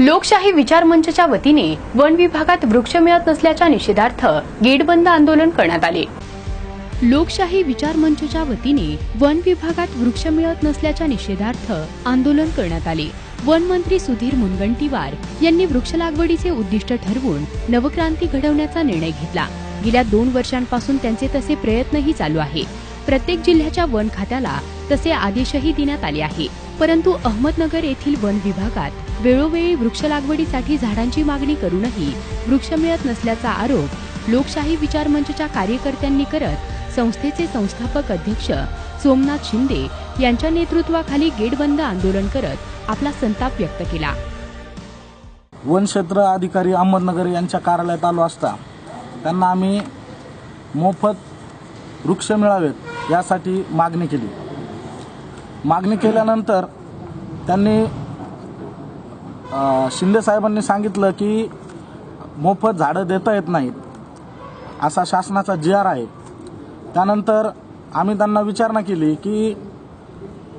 लोकशाही विचार मंचच्या वतीने वन विभागात वृक्ष मिळत नसल्याच्या निषेधार्थ गेट बंद आंदोलन करण्यात आले. लोकशाही विचार मंचच्या वतीने वन विभागात वृक्ष मिळत नसल्याच्या निषेधार्थ आंदोलन करण्यात आले. वन मंत्री सुधीर मुनगंटीवार यांनी वृक्ष लागवडीचे उद्दिष्ट ठरवून नवक्रांती घडवण्याचा निर्णय घेतला. गेल्या दोन वर्षांपासून त्यांचे तसे प्रयत्नही चालू आहे. प्रत्येक जिल्ह्याच्या वन खात्याला तसे आदेशही देण्यात आले आहे. परंतु अहमदनगर येथील वन विभागात वेळोवेळी वृक्ष लागवडीसाठी झाडांची मागणी करूनही वृक्ष मिळत नसल्याचा आरोप लोकशाही विचार मंचच्या कार्यकर्त्यांनी करत संस्थेचे संस्थापक अध्यक्ष सोमनाथ शिंदे यांच्या नेतृत्वाखाली गेटबंद आंदोलन करत आपला संताप व्यक्त केला. वन क्षेत्र अधिकारी अहमदनगर यांच्या कार्यालयात आलो असता त्यांना आम्ही मोफत वृक्ष मिळावेत यासाठी मागणी केली. मागणी केल्यानंतर त्यांनी शिंदे साहेबांनी सांगितलं की मोफत झाडं देता येत नाहीत असा शासनाचा जी आर आहे. त्यानंतर आम्ही त्यांना विचारणा केली की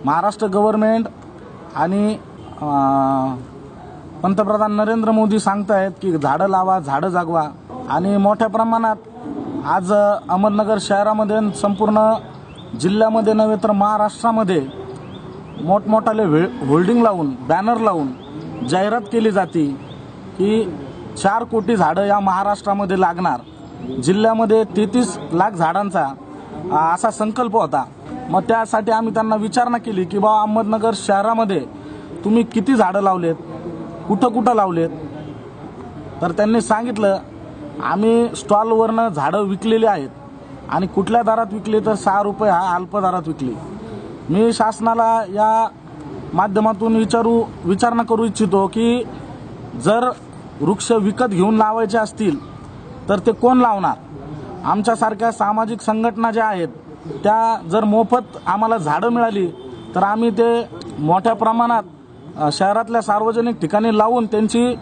महाराष्ट्र गव्हर्मेंट आणि पंतप्रधान नरेंद्र मोदी सांगतायत की झाडं लावा झाडं जागवा आणि मोठ्या प्रमाणात आज अहमदनगर शहरामध्ये संपूर्ण जिल्ह्यामध्ये नव्हे तर महाराष्ट्रामध्ये मोठमोठाले व्हे होल्डिंग लावून बॅनर लावून जाहिरात केली जाते की चार कोटी झाडं या महाराष्ट्रामध्ये लागणार. जिल्ह्यामध्ये तेहतीस लाख झाडांचा असा संकल्प होता. मग त्यासाठी आम्ही त्यांना विचारणा केली की बाबा अहमदनगर शहरामध्ये तुम्ही किती झाडं लावलेत? कुठं कुठं लावलेत? तर त्यांनी सांगितलं आम्ही स्टॉलवरनं झाडं विकलेली आहेत आणि कुठल्या दरात विकले? तर सहा रुपये हा अल्प दरात विकली. मी शासनाला या माध्यमातून विचारू विचारणा करू इच्छितो की जर वृक्ष विकत घेऊन लावायचे असतील तर ते कोण लावणार? आमच्यासारख्या सामाजिक संघटना ज्या आहेत त्या जर मोफत आम्हाला झाडं मिळाली तर आम्ही ते मोठ्या प्रमाणात शहरातल्या सार्वजनिक ठिकाणी लावून त्यांची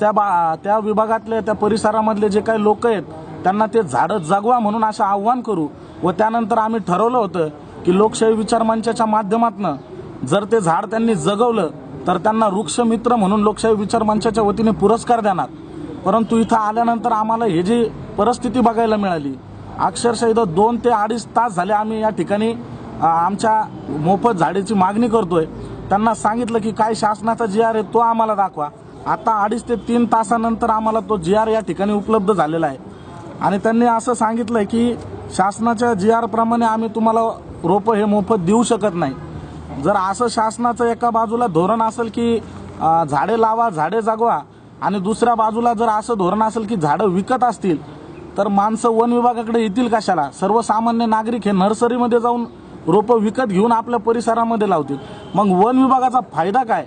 त्या बा त्या विभागातले त्या परिसरामधले जे काही लोक आहेत त्यांना ते झाडं जगवा म्हणून असं आव्हान करू व त्यानंतर आम्ही ठरवलं होतं की लोकशाही विचार मंचाच्या माध्यमातून जर ते झाड त्यांनी जगवलं तर त्यांना वृक्ष मित्र म्हणून लोकशाही विचार मंचाच्या वतीने पुरस्कार देणार. परंतु इथं आल्यानंतर आम्हाला हे जी परिस्थिती बघायला मिळाली अक्षरशः इथं दोन ते अडीच तास झाले आम्ही या ठिकाणी आमच्या मोफत झाडेची मागणी करतोय. त्यांना सांगितलं की काय शासनाचा जी आर आहे तो आम्हाला दाखवा. आता अडीच ते तीन तासानंतर आम्हाला तो जी आर या ठिकाणी उपलब्ध झालेला आहे. आणि त्यांनी असं सांगितलं की शासनाच्या जी आर प्रमाणे आम्ही तुम्हाला रोपं हे मोफत देऊ शकत नाही. जर असं शासनाचं एका बाजूला धोरण असेल की झाडे लावा झाडे जागवा आणि दुसऱ्या बाजूला जर असं धोरण असेल की झाडं विकत असतील तर माणसं वन विभागाकडे येतील कशाला? सर्वसामान्य नागरिक हे नर्सरीमध्ये जाऊन रोपं विकत घेऊन आपल्या परिसरामध्ये लावतील. मग वन विभागाचा फायदा काय?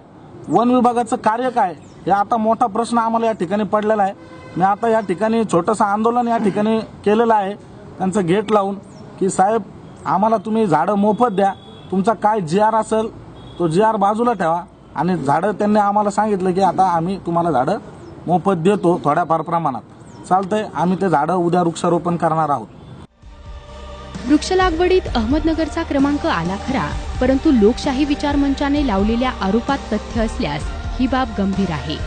वन विभागाचं कार्य काय? हे आता मोठा प्रश्न आम्हाला या ठिकाणी पडलेला आहे. मी आता या ठिकाणी छोटंसं आंदोलन या ठिकाणी केलेलं आहे. त्यांचं गेट लावून की साहेब आम्हाला तुम्ही झाडं मोफत द्या. तुमचा काय जी आर असेल तो जी आर बाजूला ठेवा. आणि झाडं त्यांनी आम्हाला सांगितलं की आता आम्ही तुम्हाला झाडं मोफत देतो थोड्याफार प्रमाणात. चालतंय आम्ही ते झाडं उद्या वृक्षारोपण करणार आहोत. वृक्ष लागवडीत अहमदनगरचा क्रमांक आला खरा परंतु लोकशाही विचार मंचाने लावलेल्या आरोपात तथ्य असल्यास ही बाब गंभीर आहे.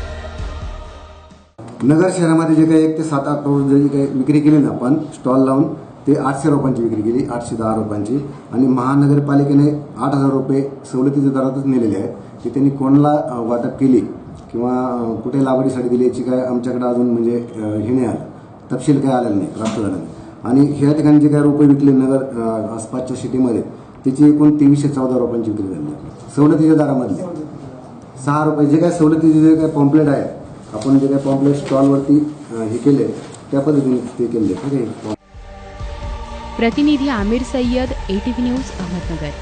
नगर शहरामध्ये जे काही एक ते सात आठ रोज जी काही विक्री केली ना आपण स्टॉल लावून ते आठशे रुपयांची विक्री केली आठशे दहा रुपयांची. आणि महानगरपालिकेने आठ हजार रुपये सवलतीच्या दरातच नेलेले आहे ते त्यांनी कोणाला वाटप केली किंवा कुठे लागवडीसाठी दिली याची काय आमच्याकडे अजून म्हणजे हे नाही आलं. तपशील काय आलेलं नाही प्राप्त झाला नाही आणि ह्या ठिकाणी जे काय रुपये विकले नगर आसपासच्या सिटीमध्ये त्याची एकूण तेवीसशे चौदा रुपयांची विक्री झाली. सवलतीच्या दरामधले. सहा रुपये जे काय सवलतीचे जे काय पॉम्पलेट आहे आपण जे काय पॉम्पलेट स्टॉलवरती हे केले त्या पद्धतीने ते केले. ठीक आहे? प्रतिनिधी आमिर सय्यद एटीव्ही न्यूज अहमदनगर.